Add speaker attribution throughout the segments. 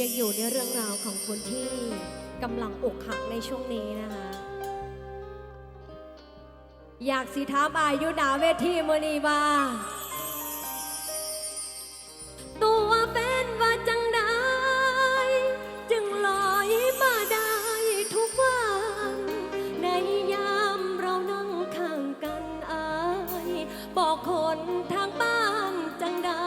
Speaker 1: ยังอยู่ในเรื่องราวของคนที่กำลังอกหักในช่วงนี้นะคะ อยากสีท้าอายุหนาเวทีมือนีบ้าตัวเป็นว่าจังไดจึงลอยมาได้ทุกวัน ในยามเรานั่งข้างกันอาย บอกคนทางบ้านจังได้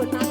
Speaker 1: but not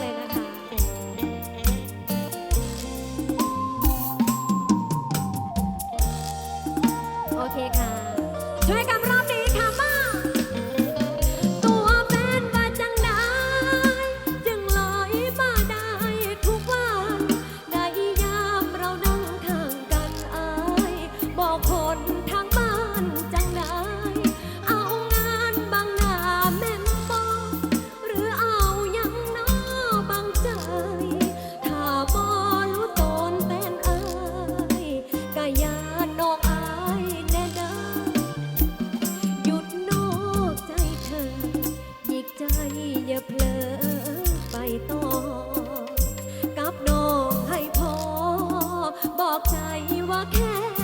Speaker 1: ว่าแค่